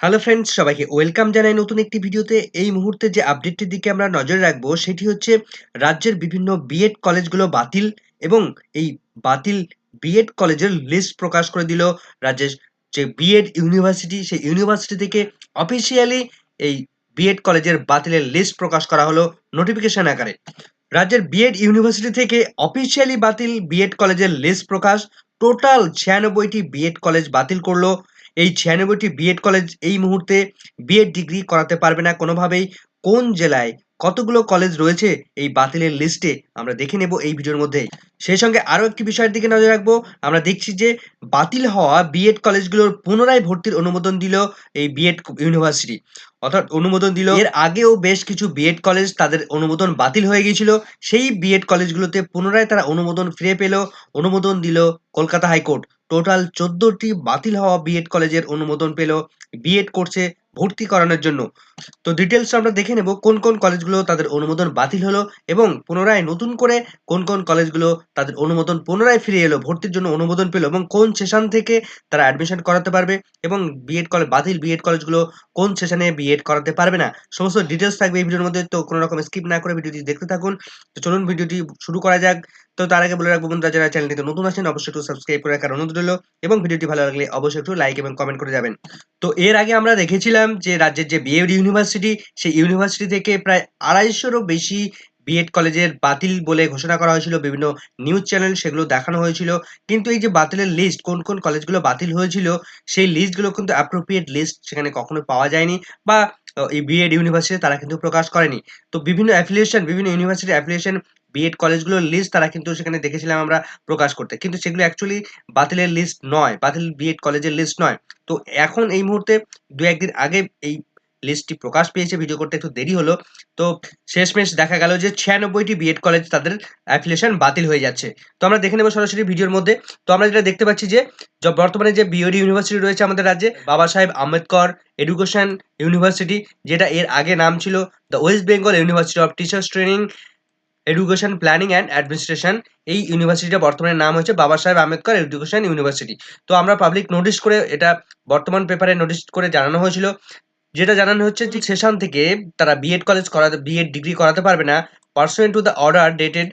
Hello friends সবাইকে welcome জানাই নতুন একটি ভিডিওতে। এই মুহূর্তে যে আপডেটটির দিকে আমরা নজরে রাখব, সেটি হচ্ছে রাজ্যের বিভিন্ন বিএড কলেজগুলো বাতিল এবং এই বাতিল বিএড কলেজের লিস্ট প্রকাশ করে দিল রাজ্যের যে বিএড ইউনিভার্সিটি সেই ইউনিভার্সিটি থেকে অফিসিয়ালি এই বিএড কলেজের বাতিলের লিস্ট প্রকাশ করা হলো নোটিফিকেশন আকারে। রাজ্যের বিএড ইউনিভার্সিটি থেকে অফিসিয়ালি বাতিল বিএড কলেজের লিস্ট প্রকাশ টোটাল ছিয়ানব্বইটি বিএড কলেজ বাতিল করল। এই ছিয়ানব্বইটি বিএড কলেজ এই মুহূর্তে বিএড ডিগ্রি করাতে পারবে না। কোনোভাবেই কোন জেলায় কতগুলো কলেজ রয়েছে এই বাতিলের লিস্টে আমরা দেখে নেব এই ভিডিওর মধ্যেই। সেই সঙ্গে আরও একটি বিষয়ের দিকে নজর রাখব। আমরা দেখছি যে বাতিল হওয়া বিএড কলেজগুলোর পুনরায় ভর্তির অনুমোদন দিল এই বিএড ইউনিভার্সিটি অর্থাৎ অনুমোদন দিল। এর আগেও বেশ কিছু বিএড কলেজ তাদের অনুমোদন বাতিল হয়ে গিয়েছিল। সেই বিএড কলেজগুলোতে পুনরায় তারা অনুমোদন ফিরে পেল। অনুমোদন দিল কলকাতা হাইকোর্ট। টোটাল চোদ্দটি বাতিল হওয়া বিএড কলেজের অনুমোদন পেল। বিএড কোর্সে ভর্তি করানোর জন্য। তো ডিটেলস আমরা দেখে নেব কোন কোন কলেজগুলো তাদের অনুমোদন বাতিল হলো এবং পুনরায় নতুন করে কোন কোন কলেজগুলো তাদের অনুমোদন পুনরায় ফিরে এলো, ভর্তির জন্য অনুমোদন পেল এবং কোন সেশন থেকে তারা অ্যাডমিশন করাতে পারবে এবং বিএড কলেজ বাতিল বিএড কলেজগুলো কোন সেশনে বিএড করাতে পারবে না। সমস্ত ডিটেলস থাকবে এই ভিডিওর মধ্যে, তো কোনো রকম স্কিপ না করে ভিডিওটি দেখতে থাকুন। তো চলুন ভিডিওটি শুরু করা যাক। তো তার আগে বলে রাখব বন্ধুরা, যারা চ্যানেলটিতে নতুন আছেন অবশ্যই একটু সাবস্ক্রাইব করে রাখার অনুরোধ রইল এবং ভিডিওটি ভালো লাগলে অবশ্যই একটু লাইক এবং কমেন্ট করে যাবেন। তো এর আগে আমরা দেখেছিলাম যে রাজ্যের যে বিএড ইউনিভার্সিটি সেই ইউনিভার্সিটি থেকে প্রায় আড়াইশোরও বেশি বিএড কলেজের বাতিল বলে ঘোষণা করা হয়েছিল, বিভিন্ন নিউজ চ্যানেল সেগুলো দেখানো হয়েছিল। কিন্তু এই যে বাতিলের লিস্ট কোন কোন কলেজগুলো বাতিল হয়েছিল, সেই লিস্টগুলো কিন্তু অ্যাপ্রোপ্রিয়েট লিস্ট সেখানে কখনো পাওয়া যায়নি বা, এই বিএড ইউনিভার্সিটি তারা কিন্তু প্রকাশ করেনি। তো বিভিন্ন অ্যাফিলিয়েশন বিভিন্ন ইউনিভার্সিটি অ্যাফিলিয়েশন বিএড কলেজগুলোর লিস্ট তারা কিন্তু সেখানে দেখেছিলাম আমরা প্রকাশ করতে। কিন্তু সেগুলো অ্যাকচুয়ালি বাতিলের লিস্ট নয়, বাতিল বিএড কলেজের লিস্ট নয়। তো এখন এই মুহূর্তে দু একদিন আগে এই লিস্টটি প্রকাশ পেয়েছে ভিডিও করতে একটু দেরি হলো। তো শেষমেশ দেখা গেল যে ছিয়ানব্বইটি বিএড কলেজ তাদের অ্যাফিলিয়েশন বাতিল হয়ে যাচ্ছে। তো আমরা দেখে নেব সরাসরি ভিডিওর মধ্যে। তো আমরা যেটা দেখতে পাচ্ছি যে বর্তমানে যে বিওডি ইউনিভার্সিটি রয়েছে আমাদের রাজ্যে, বাবা সাহেব আম্বেদকর এডুকেশন ইউনিভার্সিটি যেটা এর আগে নাম ছিল the West Bengal university of teachers training education planning and administration এই ইউনিভার্সিটিটা বর্তমানে নাম হচ্ছে বাবা সাহেব আম্বেদকর এডুকেশন ইউনিভার্সিটি তো আমরা পাবলিক নোটিশ করে এটা বর্তমান পেপারে নোটিশ করে জানানো হয়েছিল। যেটা জানানো হচ্ছে যে সেশন থেকে তারা বিএড কলেজ করাতে বিএড ডিগ্রি করাতে পারবে না। Pursuant to the order dated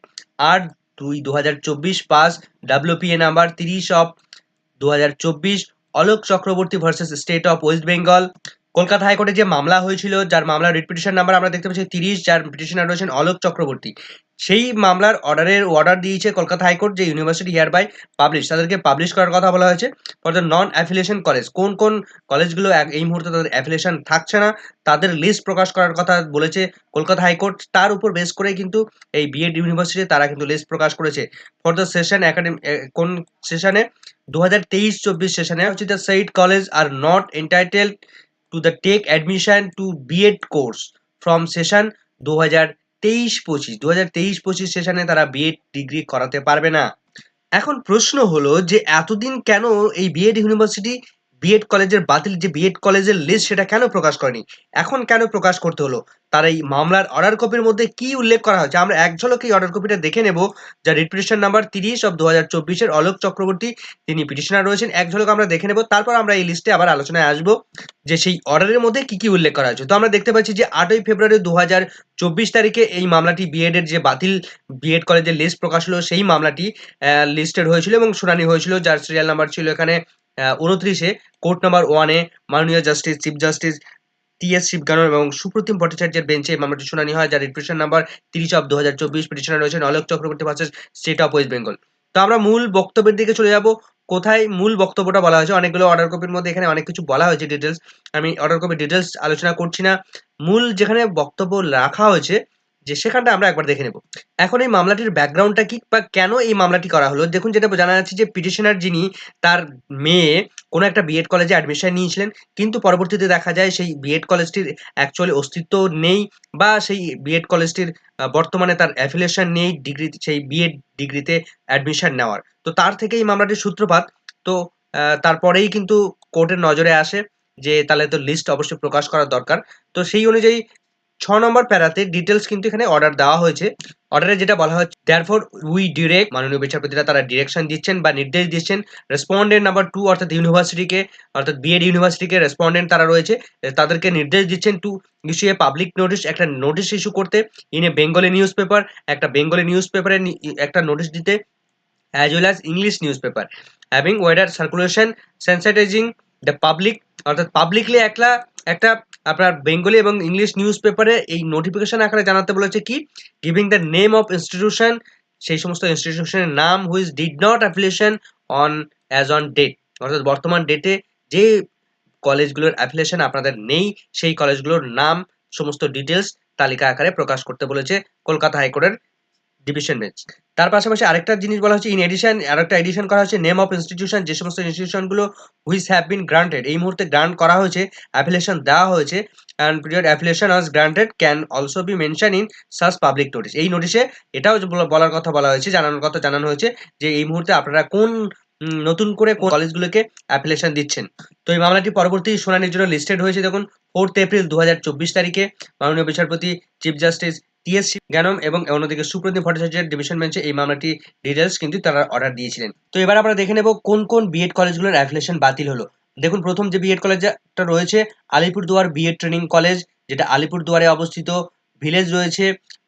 আট দুই দু হাজার চব্বিশ পাস ডাব্লিউপিএ নাম্বার তিরিশ অফ দু হাজার চব্বিশ, Alok Chakraborty versus state of West Bengal Kolkata হাইকোর্টে যে মামলা হয়েছিল, যার মামলার রিট পিটিশন নাম্বার আমরা দেখতে পাচ্ছি তিরিশ, যার পিটিশনার রয়েছেন অলোক চক্রবর্তী। সেই মামলার অর্ডারের অর্ডার দিয়েছে কলকাতা হাইকোর্ট, যে ইউনিভার্সিটি হিয়ার বাই পাবলিশ তাদেরকে পাবলিশ করার কথা বলা হয়েছে for the non affiliation college কোন কোন কলেজগুলো এই মুহূর্তে তাদের অ্যাফিলিয়েশন থাকছে না, তাদের লিস্ট প্রকাশ করার কথা বলেছে কলকাতা হাইকোর্ট। তার উপর বেস করে কিন্তু এই বিএড ইউনিভার্সিটি তারা কিন্তু লিস্ট প্রকাশ করেছে। ফর দ্য সেশন একাডেমি কোন সেশনে দু হাজার তেইশ, চব্বিশ সেশনে হচ্ছে the said college are not entitle take admission to BEd course from session দু হাজার তেইশ পঁচিশ দু হাজার তেইশ পঁচিশ সেশনে তারা বিএড ডিগ্রি করাতে পারবে না। এখন প্রশ্ন হলো যে এতদিন কেন এই বিএড ইউনিভার্সিটি বিএড কলেজের বাতিল যে বিএড কলেজের লিস্ট সেটা কেন প্রকাশ করেনি? এখন কেন প্রকাশ করতে হলো? তার এই মামলার অর্ডার কপির মধ্যে কি উল্লেখ করা হয়েছে? আমরা এক ঝলক এই অর্ডার কপিটা দেখে নেব যা রিট পিটিশন নাম্বার তিরিশ অফ দু হাজার চব্বিশের অলোক চক্রবর্তী। তিনি পিটিশনার রয়েছেন, এক ঝলক আমরা দেখে নেব। তারপর আমরা এই লিস্টে আবার আলোচনায় আসব, যে সেই অর্ডারের মধ্যে কি কি উল্লেখ করা হয়েছে। তো আমরা দেখতে পাচ্ছি যে আটই ফেব্রুয়ারি দু হাজার চব্বিশ তারিখে এই মামলাটি বিএড এর যে বাতিল বিএড কলেজের লিস্ট প্রকাশ হলো, সেই মামলাটি লিস্টেড হয়েছিল এবং শুনানি হয়েছিল, যার সিরিয়াল নাম্বার ছিল এখানে উনত্রিশে কোর্ট নাম্বার ওয়ানে মাননীয় justice, chief justice T S Sivagnanam এবং সুপ্রতিম ভট্টাচার্যের বেঞ্চে মামলাটি শুনানি হয়, যার রিপিটিশন নাম্বার তিরিশ অফ দু হাজার চব্বিশ পিটিশনার রয়েছেন Alok Chakraborty versus state of West Bengal. তো আমরা মূল বক্তব্যের দিকে চলে যাব। কোথায় মূল বক্তব্যটা বলা হয়েছে? অনেকগুলো অর্ডার কপির মধ্যে এখানে অনেক কিছু বলা হয়েছে ডিটেলস আমি অর্ডার কপির ডিটেলস আলোচনা করছি না। মূল যেখানে বক্তব্য রাখা হয়েছে যে সেখানটা আমরা একবার দেখে নেব। এখন এই মামলাটির ব্যাকগ্রাউন্ডটা কি বা কেন এই মামলাটি করা হলো? দেখুন, যেটা জানা যাচ্ছে যে পিটিশনার যিনি, তার মেয়ে কোনো একটা বিএড কলেজে অ্যাডমিশন নিয়েছিলেন, কিন্তু পরবর্তীতে দেখা যায় সেই বিএড কলেজটির অ্যাকচুয়ালি অস্তিত্ব নেই বা সেই বিএড কলেজটির বর্তমানে তার অ্যাফিলিয়েশন নেই ডিগ্রি সেই বিএড ডিগ্রিতে অ্যাডমিশন নেওয়ার। তো তার থেকে এই মামলাটির সূত্রপাত, তো তারপরেই কিন্তু কোর্টের নজরে আসে যে তাহলে তো লিস্ট অবশ্যই প্রকাশ করা দরকার। তো সেই অনুযায়ী ছ নম্বর প্যারাতে ডিটেলস কিন্তু এখানে অর্ডার দেওয়া হয়েছে। অর্ডারে যেটা বলা হচ্ছে দেয়ারফর উই ডিরেক্ট মাননীয় বিচারপতিরা তারা ডিরেকশন দিচ্ছেন বা নির্দেশ দিচ্ছেন। রেসপন্ডেন্ট নাম্বার টু অর্থাৎ ইউনিভার্সিটিকে অর্থাৎ বিএড ইউনিভার্সিটিকে রেসপন্ডেন্ট তারা রয়েছে। তাদেরকে নির্দেশ দিচ্ছেন to issue a public notice একটা নোটিশ ইস্যু করতে। In a Bengali news paper একটা বেঙ্গলি নিউজ পেপারে একটা নোটিশ দিতে। As well as English news paper having wider circulation sensitizing the public অর্থাৎ পাবলিকলি একলা, একটা আপনার বেঙ্গলি এবং ইংলিশ নিউজ পেপারে এই নোটিফিকেশন আকারে জানাতে বলেছে কি giving the name of institution সেই সমস্ত ইনস্টিটিউশনের নাম which did not affiliation on as on date অর্থাৎ বর্তমান ডেটে যে কলেজগুলোর অ্যাফিলিয়েশন আপনাদের নেই, সেই কলেজগুলোর নাম, সমস্ত ডিটেলস তালিকা আকারে প্রকাশ করতে বলেছে কলকাতা হাইকোর্টের ডিভিশন বেঞ্চ তার পাশাপাশি আরেকটা জিনিস বলা হচ্ছে ইন এডিশন আরেকটা এডিশন করা হচ্ছে নেম অফ ইনস্টিটিউশন যে সমস্ত ইনস্টিটিউশনগুলো হুইচ হ্যাভ বিন গ্রান্টেড এই মুহূর্তে গ্রান্ট করা হয়েছে অ্যাপ্লিকেশন দেওয়া হয়েছে and period application as granted can also be mention in such public notice এই নোটিশে এটাও বলার কথা বলা হয়েছে, জানানোর কথা জানানো হয়েছে, যে এই মুহূর্তে আপনারা কোন নতুন করে কোন কলেজগুলোকে অ্যাপ্লিকেশন দিচ্ছেন। তো এই মামলাটি পরবর্তী শুনানির জন্য লিস্টেড হয়েছে, দেখুন ফোর্থ এপ্রিল দু হাজার চব্বিশ তারিখে। মাননীয় বিচারপতি চিফ জাস্টিস টিএসসি জ্ঞানম এবং অন্যদিকে সুপ্রদীপ ভট্টাচার্যের ডিভিশন বেঞ্চে এই মামলাটি ডিটেলস কিন্তু তারা অর্ডার দিয়েছিলেন। তো এবার আমরা দেখে নেব কোন কোন বিএড কলেজগুলোর অ্যাফিলিয়েশন বাতিল হলো। দেখুন, প্রথম যে বিএড কলেজটা রয়েছে, আলিপুরদুয়ার বিএড ট্রেনিং কলেজ, যেটা আলিপুরদুয়ারে অবস্থিত। ভিলেজ রয়েছে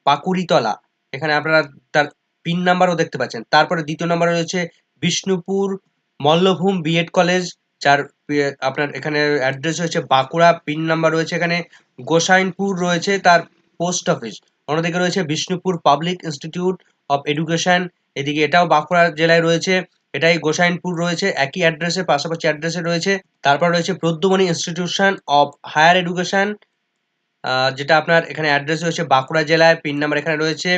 পাকুড়িতলা। এখানে আপনারা তার পিন নাম্বারও দেখতে পাচ্ছেন। তারপরে দ্বিতীয় নাম্বার রয়েছে বিষ্ণুপুর মল্লভূম বিএড কলেজ, যার আপনার এখানে অ্যাড্রেস রয়েছে বাঁকুড়া, পিন নাম্বার রয়েছে এখানে। গোসাইনপুর রয়েছে তার পোস্ট অফিস। অন্যদিকে রয়েছে Bishnupur public institute of education. এদিকে এটাও বাঁকুড়া জেলায় রয়েছে। এটাই গোসাইনপুর রয়েছে। একই অ্যাড্রেসে পাশাপাশি অ্যাড্রেসে রয়েছে। তারপর রয়েছে Pradyumani institution of higher education. যেটা আপনার এখানে অ্যাড্রেস রয়েছে বাঁকুড়া জেলায়। পিন নাম্বার এখানে রয়েছে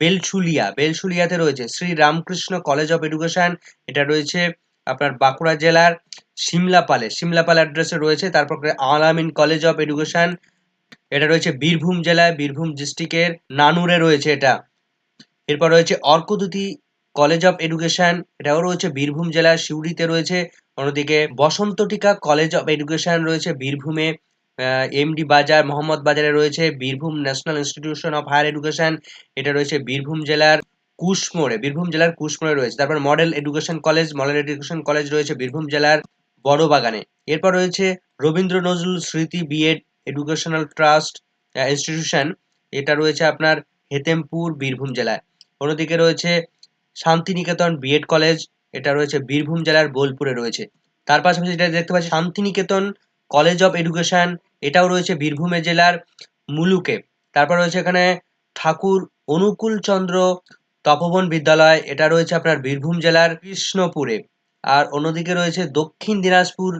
বেলশুলিয়া। বেলশুলিয়াতে রয়েছে Shri Ramakrishna college of education. এটা রয়েছে আপনার বাঁকুড়া জেলার সিমলাপালে সিমলাপাল অ্যাড্রেসে রয়েছে। তারপর আলামিন কলেজ অফ এডুকেশন। এটা রয়েছে বীরভূম জেলায়, বীরভূম ডিস্ট্রিক্টের নানুরে রয়েছে এটা। এরপর রয়েছে অর্কদূতি কলেজ অফ এডুকেশন, এটাও রয়েছে বীরভূম জেলার সিউড়িতে রয়েছে। অন্যদিকে Basanta Basantatika college of education রয়েছে বীরভূমে। এমডি বাজার, মোহাম্মদ বাজারে রয়েছে Birbhum national institution of higher education, এটা রয়েছে বীরভূম জেলার কুশমোড়ে, বীরভূম জেলার কুশমোড়ে রয়েছে। তারপর model education college, model education college রয়েছে বীরভূম জেলার বড়বাগানে। এরপর রয়েছে রবীন্দ্র নজরুল স্মৃতি বিএড এডুকেশনাল ট্রাস্ট ইনস্টিটিউশন এটা রয়েছে আপনার হেতেমপুর, বীরভূম জেলায়। অন্যদিকে রয়েছে শান্তিনিকেতন বিএড কলেজ এটা রয়েছে বীরভূম জেলার বোলপুরে রয়েছে। তার পাশাপাশি যেটা দেখতে পাচ্ছি, শান্তিনিকেতন কলেজ অফ এডুকেশন এটাও রয়েছে বীরভূমে জেলার মুলুকে। তারপর রয়েছে এখানে ঠাকুর অনুকূল চন্দ্র তপবন বিদ্যালয়, এটা রয়েছে আপনার বীরভূম জেলার কৃষ্ণপুরে। আর অন্যদিকে রয়েছে দক্ষিণ দিনাজপুর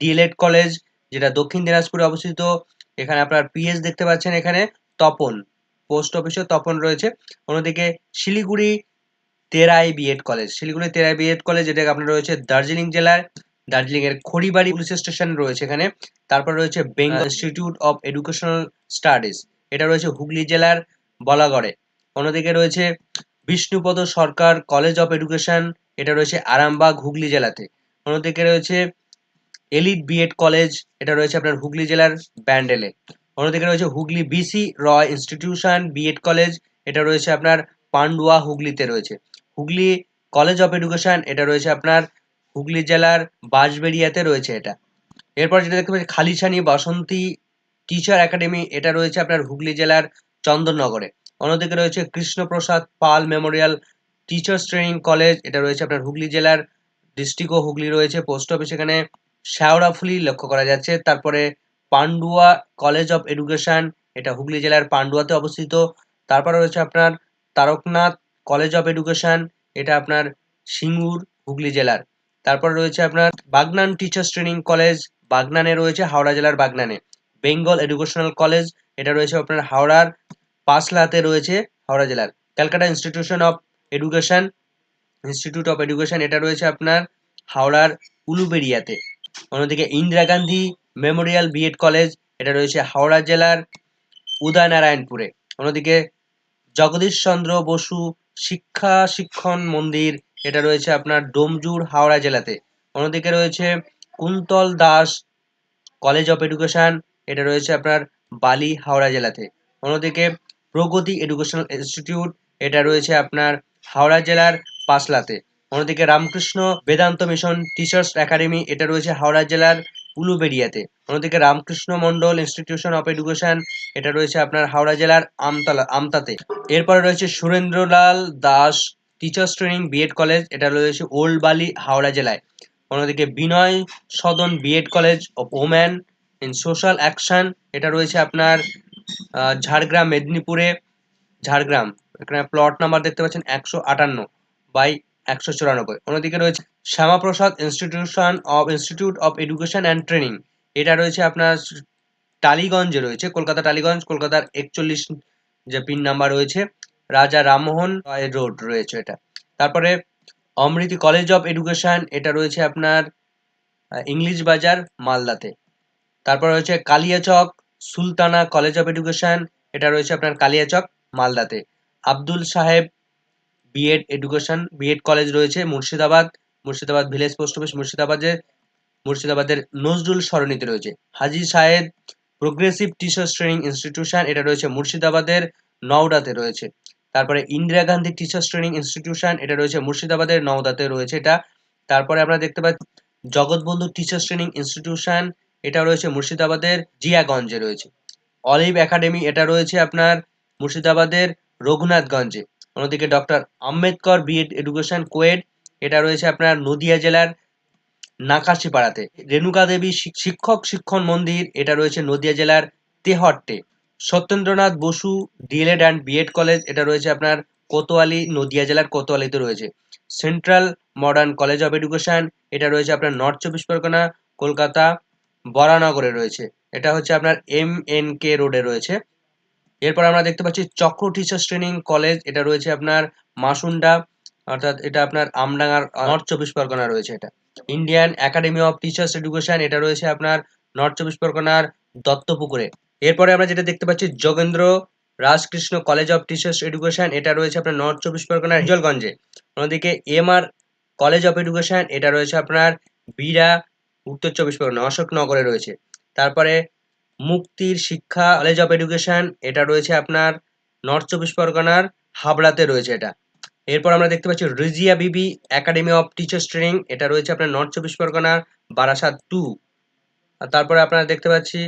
ডিএলএড কলেজ যেটা দক্ষিণ দিনাজপুরে অবস্থিত। এখানে আপনার পিএস দেখতে পাচ্ছেন এখানে তপন পোস্ট অফিসে তপন রয়েছে। অন্যদিকে Siliguri Terai BEd college Siliguri Terai BEd college যেটা আপনার রয়েছে দার্জিলিং জেলার দার্জিলিং এর খড়িবাড়ি পুলিশ স্টেশন রয়েছে এখানে। তারপর রয়েছে Bengal institute of educational studies এটা রয়েছে হুগলি জেলার বলাগড়ে। অন্যদিকে রয়েছে Bishnupada Sarkar college of education এটা রয়েছে আরামবাগ হুগলি জেলাতে। অন্যদিকে রয়েছে এলিট বিএড কলেজ এটা রয়েছে আপনার হুগলি জেলার ব্যান্ডেলে অন্যদিকে রয়েছে Hooghly BC Roy institution BEd college এটা রয়েছে আপনার পান্ডুয়া হুগলিতে রয়েছে। হুগলি কলেজ অফ এডুকেশন এটা রয়েছে আপনার হুগলি জেলার বাঁশবেড়িয়াতে রয়েছে এটা। এরপর যেটা দেখতে পাচ্ছি, খালিছানি বাসন্তী টিচার একাডেমি এটা রয়েছে আপনার হুগলি জেলার চন্দননগরে। অন্যদিকে রয়েছে Krishnaprasad Pal memorial teachers training college এটা রয়েছে আপনার হুগলি জেলার ডিস্ট্রিক্ট ও হুগলি রয়েছে, পোস্ট অফিস এখানে শেওড়াফুলি লক্ষ্য করা যাচ্ছে। তারপরে পান্ডুয়া কলেজ অফ এডুকেশন, এটা হুগলি জেলার পান্ডুয়াতে অবস্থিত। তারপরে রয়েছে আপনার তারকনাথ কলেজ অফ এডুকেশন, এটা আপনার সিঙ্গুর, হুগলি জেলার। তারপর রয়েছে আপনার বাগনান টিচার্স ট্রেনিং কলেজ, বাগনানে রয়েছে হাওড়া জেলার বাগনানে। বেঙ্গল এডুকেশনাল কলেজ, এটা রয়েছে আপনার হাওড়ার পাঁচলাতে রয়েছে হাওড়া জেলার। Calcutta institution of education, institute of education, এটা রয়েছে আপনার হাওড়ার উলুবেড়িয়াতে। অন্যদিকে Indira Gandhi memorial BEd college, এটা রয়েছে হাওড়া জেলার উদয়নারায়ণপুরে। অন্যদিকে জগদীশ চন্দ্র বসু শিক্ষা শিক্ষণ মন্দির, এটা রয়েছে আপনার ডোমজুর হাওড়া জেলাতে। অন্যদিকে রয়েছে Kuntal Das college of education, এটা রয়েছে আপনার বালি হাওড়া জেলাতে। অন্যদিকে প্রগতি এডুকেশনাল ইনস্টিটিউট, এটা রয়েছে আপনার হাওড়া জেলার পাসলাতে অন্যদিকে Ramakrishna Vedanta mission teachers academy, এটা রয়েছে হাওড়া জেলার উলুবেড়িয়াতে অন্যদিকে Ramakrishna Mandal institution of education, এটা রয়েছে আপনার হাওড়া জেলার আমতলা, আমতাতে। এরপরে রয়েছে Surendralal Das teachers training BEd college, এটা রয়েছে ওল্ড বালি হাওড়া জেলায়। অন্যদিকে Binay Sadan BEd college of woman in social action, এটা রয়েছে আপনার ঝাড়গ্রাম, মেদিনীপুরে, ঝাড়গ্রাম। এখানে প্লট নাম্বার দেখতে পাচ্ছেন একশো আটান্ন বাই একশো চুরানব্বই। অন্যদিকে রয়েছে Shyamaprasad institution of institute of education and training. এটা রয়েছে আপনার টালিগঞ্জে রয়েছে, কলকাতা টালিগঞ্জ, কলকাতার একচল্লিশ যে পিন নাম্বার রয়েছে, রাজা রামমোহন রয় রোড রয়েছে এটা। তারপরে অমৃতি কলেজ অফ এডুকেশন, এটা রয়েছে আপনার ইংলিশ বাজার মালদাতে। তারপর রয়েছে Kaliachak Sultana college of education, এটা রয়েছে আপনার কালিয়াচক মালদাতে। আব্দুল সাহেব বিএড এডুকেশন বিএড কলেজ রয়েছে, Murshidabad Murshidabad village post office মুর্শিদাবাদে, মুর্শিদাবাদের নজরুল সরণিতে রয়েছে। হাজি সাহেব প্রোগ্রেসিভ টিচার্স ট্রেনিং ইনস্টিটিউশন এটা রয়েছে মুর্শিদাবাদের নওডাতে রয়েছে। তারপরে Indira Gandhi teachers training institution এটা রয়েছে মুর্শিদাবাদের নওদাতে রয়েছে এটা। তারপরে আমরা দেখতে পাচ্ছি জগৎবন্ধু টিচার্স ট্রেনিং ইনস্টিটিউশন এটা রয়েছে মুর্শিদাবাদের জিয়াগঞ্জে রয়েছে। অলিভ একাডেমি এটা রয়েছে আপনার মুর্শিদাবাদের রঘুনাথগঞ্জে। অন্যদিকে doctor Ambedkar BEd education coed এটা রয়েছে আপনার নদিয়া জেলার নাকাশিপাড়াতে। রেণুকা দেবী শিক- শিক্ষক শিক্ষণ মন্দির, এটা রয়েছে নদিয়া জেলার তেহট্টে। Satyendranath Basu DElEd and BEd college এটা রয়েছে আপনার কোতোয়ালি, নদিয়া জেলার কোতোয়ালিতে রয়েছে। Central modern college of education এটা রয়েছে আপনার নর্থ চব্বিশ পরগনা কলকাতা, বরানগরে রয়েছে। এটা হচ্ছে আপনার এম এন কে রোডে রয়েছে। এরপর আমরা দেখতে পাচ্ছি চক্র টিচার্স ট্রেনিং কলেজ এটা রয়েছে আপনার মাসুন্ডা, অর্থাৎ এটা আপনার আমডাঙ্গার নর্থ চব্বিশ পরগনা রয়েছে এটা। Indian academy of teachers education এটা রয়েছে আপনার নর্থ চব্বিশ পরগনার দত্তপুকুরে। এরপরে আমরা যেটা দেখতে পাচ্ছি, Jogendra Rajkrishna college of teachers education এটা রয়েছে আপনার নর্থ চব্বিশ পরগনার হিজলগঞ্জে। অন্যদিকে M R college of education এটা রয়েছে আপনার বীরা, উত্তর চব্বিশ পরগনা, অশোকনগরে রয়েছে। তারপরে মুক্তির শিক্ষা কলেজ অফ এডুকেশন এটা রয়েছে আপনার নর্থ চব্বিশ পরগনার, হাবড়াতে রয়েছে এটা। এরপর আমরা দেখতে পাচ্ছি রিজিয়া বিবি একাডেমি অফ টিচার্স ট্রেনিং এটা রয়েছে আপনার নর্থ চব্বিশ পরগনার, বারাসাত টু তারপরে আপনারা দেখতে পাচ্ছি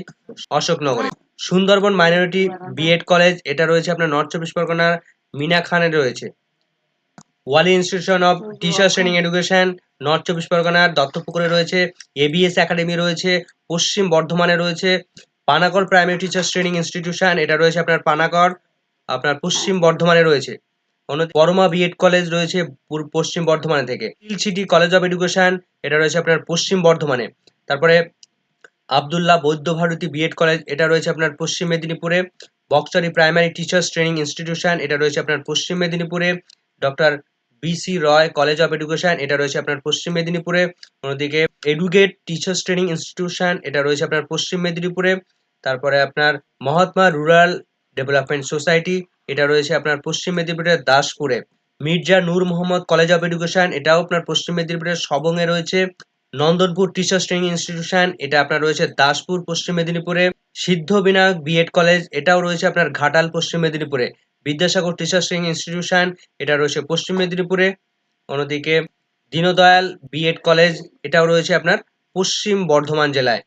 অশোকনগরে। সুন্দরবন মাইনরিটি বিএড কলেজ এটা রয়েছে আপনার নর্থ চব্বিশ পরগনার মিনা খানে রয়েছে। Wali institution of teachers training education north চব্বিশ পরগনার, দত্তপুকুরে রয়েছে এবিএস একাডেমি রয়েছে, পশ্চিম বর্ধমানে রয়েছে Panagarh primary teachers training institution এটা রয়েছে আপনার পানাগড়, আপনার পশ্চিম বর্ধমানে রয়েছে। পরমা বিএড কলেজ রয়েছে পশ্চিম বর্ধমানে থেকে। Hill city college of education এটা রয়েছে আপনার পশ্চিম বর্ধমানে। তারপরে আবদুল্লাহ বৌদ্ধ ভারতী বিএড কলেজ এটা রয়েছে আপনার পশ্চিম মেদিনীপুরে। Boxari primary teachers training institution এটা রয়েছে আপনার পশ্চিম মেদিনীপুরে। Doctor BC Roy college of education এটা রয়েছে আপনার পশ্চিম মেদিনীপুরে। অন্যদিকে এডুকেট টিচার্স ট্রেনিং ইনস্টিটিউশন এটা রয়েছে আপনার পশ্চিম মেদিনীপুরে। তারপরে আপনার মহাত্মা রুরাল ডেভেলপমেন্ট সোসাইটি, এটা রয়েছে আপনার পশ্চিম মেদিনীপুরের দাসপুরে। Mirza Noor Mohammad college of education, এটাও আপনার পশ্চিম মেদিনীপুরের সবংয়ে রয়েছে। নন্দনপুর টিচার্স ট্রেনিং ইনস্টিটিউশন, এটা আপনার রয়েছে দাসপুর, পশ্চিম মেদিনীপুরে। সিদ্ধ বিনায়ক বিএড কলেজ, এটাও রয়েছে আপনার ঘাটাল, পশ্চিম মেদিনীপুরে। বিদ্যাসাগর টিচার্স ট্রেনিং ইনস্টিটিউশন, এটা রয়েছে পশ্চিম মেদিনীপুরে। অন্যদিকে দীনদয়াল বিএড কলেজ, এটাও রয়েছে আপনার পশ্চিম বর্ধমান জেলায়।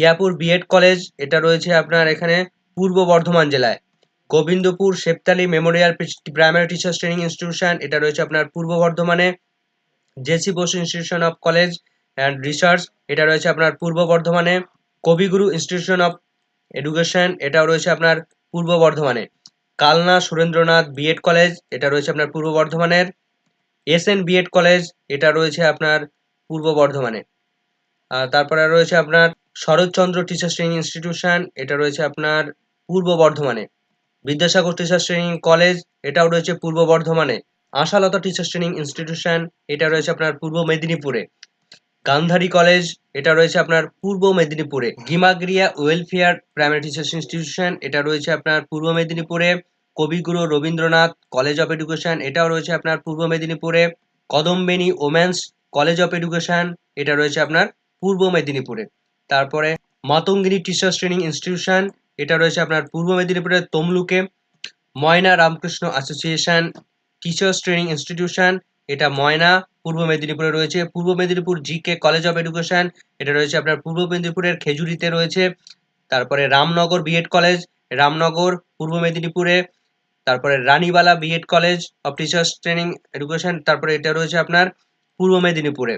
ইয়াপুর বিএড কলেজ, এটা রয়েছে আপনার এখানে পূর্ব বর্ধমান জেলায়। Gobindapur Sheptali memorial primary teachers training institution এটা রয়েছে আপনার পূর্ব বর্ধমানে। JC Bose institution of college and research এটা রয়েছে আপনার পূর্ব বর্ধমানে। কবিগুরু ইনস্টিটিউশন অফ এডুকেশন এটাও রয়েছে আপনার পূর্ব বর্ধমানে। কালনা সুরেন্দ্রনাথ বিএড কলেজ, এটা রয়েছে আপনার পূর্ব বর্ধমানের। এস এন বিএড কলেজ, এটা রয়েছে আপনার পূর্ব বর্ধমানে। তারপরে রয়েছে আপনার শরৎচন্দ্র টিচার্স ট্রেনিং ইনস্টিটিউশন এটা রয়েছে আপনার পূর্ব বর্ধমানে। বিদ্যাসাগর টিচার্স ট্রেনিং কলেজ এটাও রয়েছে পূর্ব বর্ধমানে। আশালতা টিচার্স ট্রেনিং ইনস্টিটিউশন এটা রয়েছে আপনার পূর্ব মেদিনীপুরে। গান্ধারী কলেজ এটা রয়েছে আপনার পূর্ব মেদিনীপুরে। Gimagria welfare primary teachers institution এটা রয়েছে আপনার পূর্ব মেদিনীপুরে। কবিগুরু রবীন্দ্রনাথ কলেজ অফ এডুকেশন এটাও রয়েছে আপনার পূর্ব মেদিনীপুরে। Kadambini women's college of education এটা রয়েছে আপনার পূর্ব মেদিনীপুরে। তারপরে মাতঙ্গিনী টিচার্স ট্রেনিং ইনস্টিটিউশন এটা রয়েছে আপনার পূর্ব মেদিনীপুরের তমলুকে, Moyna Ramakrishna association teachers training institution এটা ময়না, পূর্ব মেদিনীপুরে রয়েছে, পূর্ব Medinipur GK college of education এটা রয়েছে আপনার পূর্ব মেদিনীপুরের খেজুরিতে রয়েছে, তারপরে রামনগর বিএড কলেজ রামনগর, পূর্ব মেদিনীপুরে, তারপরে Ranibala BEd college of teachers training education তারপরে এটা রয়েছে আপনার পূর্ব মেদিনীপুরে,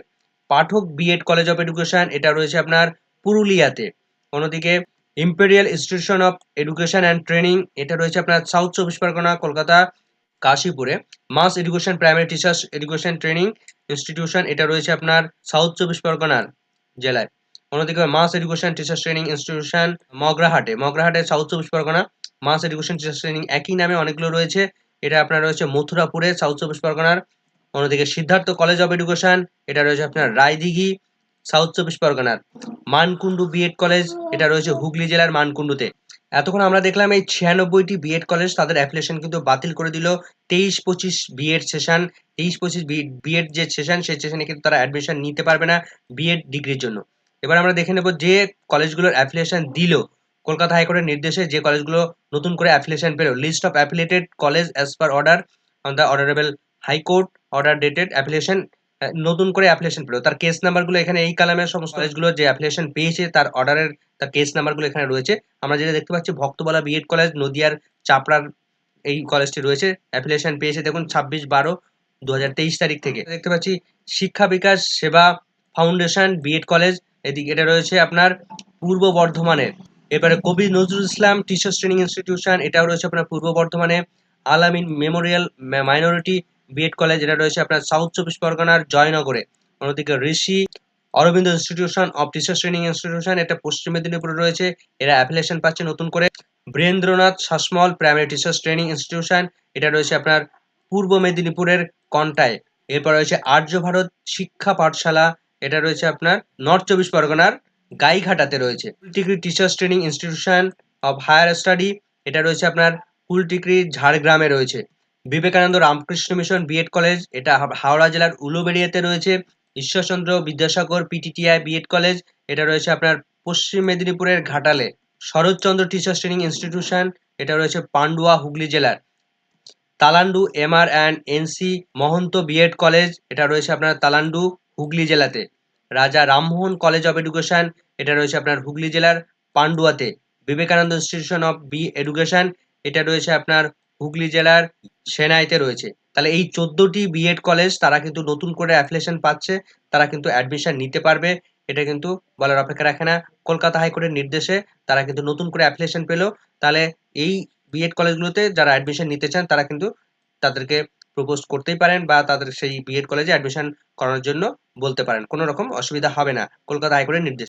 Pathak BEd college of education এটা রয়েছে আপনার পুরুলিয়াতে। অন্যদিকে imperial institution of education and training এটা রয়েছে আপনার সাউথ চব্বিশ Pargana, Kolkata, কাশীপুরে। Mass education primary teachers education training institution এটা রয়েছে আপনার সাউথ চব্বিশ পরগনার জেলায়। অন্যদিকে mass education teachers training institution মগরাহাটে। মগরাহাটে সাউথ চব্বিশ Pargana mass education teachers training একই নামে অনেকগুলো রয়েছে। এটা আপনার রয়েছে মথুরাপুরে সাউথ চব্বিশ পরগনার। অন্যদিকে, সিদ্ধার্থ কলেজ অফ এডুকেশন এটা রয়েছে আপনার রায়দিঘি। সাউথ চব্বিশ পরগনার। মানকুণ্ডু বিএড কলেজ এটা রয়েছে হুগলি জেলার মানকুণ্ডুতে। এতক্ষণ আমরা দেখলাম এই ছিয়ানব্বইটি বিএড কলেজ তাদের অ্যাপ্লিকেশন কিন্তু বাতিল করে দিল তেইশ পঁচিশ বিএড সেশন তেইশ পঁচিশ বিএড যে সেশন সেই সেশনে কিন্তু তারা অ্যাডমিশন নিতে পারবে না বিএড ডিগ্রির জন্য। এবার আমরা দেখে নেব যে কলেজগুলোর অ্যাপ্লিকেশন দিল। কলকাতা হাইকোর্টের নির্দেশে যে কলেজগুলো নতুন করে অ্যাফিলিয়েশন পেল list of affiliated college as per order on the honourable high court order dated application নতুন করে অ্যাপ্লিকেশন পেল। তার কেস নাম্বারগুলো এখানে এই কালামের সমস্ত কলেজগুলো যে অ্যাপ্লিকেশন পেয়েছে তার অর্ডারের তার কেস নাম্বারগুলো এখানে রয়েছে। আমরা যেটা দেখতে পাচ্ছি ভক্তবলা বিএড কলেজ নদিয়ার চাপড়ার এই কলেজটি রয়েছে। অ্যাপ্লিকেশন পেয়েছে দেখুন ছাব্বিশ বারো দু তারিখ থেকে। দেখতে পাচ্ছি শিক্ষা বিকাশ সেবা ফাউন্ডেশন বিএড কলেজ এদিকে এটা রয়েছে আপনার পূর্ব বর্ধমানের এবারে Kabi Nazrul Islam teachers training institution এটাও রয়েছে আপনার পূর্ব বর্ধমানে। আলামিন মেমোরিয়াল মাইনরিটি বিএড কলেজ এটা রয়েছে আপনার সাউথ চব্বিশ পরগনার জয়নগরে। অন্যদিকে Rishi Aurobindo institution of teachers training institution এটা পশ্চিম মেদিনীপুরে রয়েছে। এরা অ্যাপ্লিকেশন পাচ্ছে নতুন করে। Birendranath Sasmal primary teachers training institution এটা রয়েছে আপনার পূর্ব মেদিনীপুরের কন্টায়। এরপর রয়েছে আর্য ভারত শিক্ষা পাঠশালা, এটা রয়েছে আপনার নর্থ চব্বিশ পরগনার গাইঘাটাতে রয়েছে। Degree teachers training institution of higher study এটা রয়েছে আপনার ফুল ডিগ্রি ঝাড়গ্রামে রয়েছে। Vivekananda Ramakrishna mission BEd college এটা হাওড়া জেলার উলুবেড়িয়াতে রয়েছে। Ishwarchandra Vidyasagar PTTI BEd college এটা রয়েছে আপনার পশ্চিম মেদিনীপুরের ঘাটালে। শরৎচন্দ্র টিচার্স ট্রেনিং ইনস্টিটিউশন এটা রয়েছে পান্ডুয়া হুগলি জেলার। Talandu MR and NC Mahanta BEd college এটা রয়েছে আপনার তালান্ডু হুগলি জেলাতে। রাজা রামমোহন কলেজ অফ এডুকেশন এটা রয়েছে আপনার হুগলি জেলার পান্ডুয়াতে। Vivekananda institution of B education এটা রয়েছে আপনার হুগলি জেলার সেনাইতে রয়েছে। তাহলে এই চোদ্দটি বিএড কলেজ তারা কিন্তু নতুন করে অ্যাফিলিয়েশন পাচ্ছে, তারা কিন্তু অ্যাডমিশন নিতে পারবে। এটা কিন্তু বলার অপেক্ষা রাখে না। কলকাতা হাইকোর্টের নির্দেশে তারা কিন্তু নতুন করে অ্যাপ্লিকেশন পেল। তাহলে এই বিএড কলেজগুলোতে যারা অ্যাডমিশন নিতে চান, তারা কিন্তু তাদেরকে প্রপোজ করতেই পারেন বা তাদের সেই বিএড কলেজে অ্যাডমিশন করানোর জন্য বলতে পারেন। কোনো রকম অসুবিধা হবে না। কলকাতা হাইকোর্টের নির্দেশ।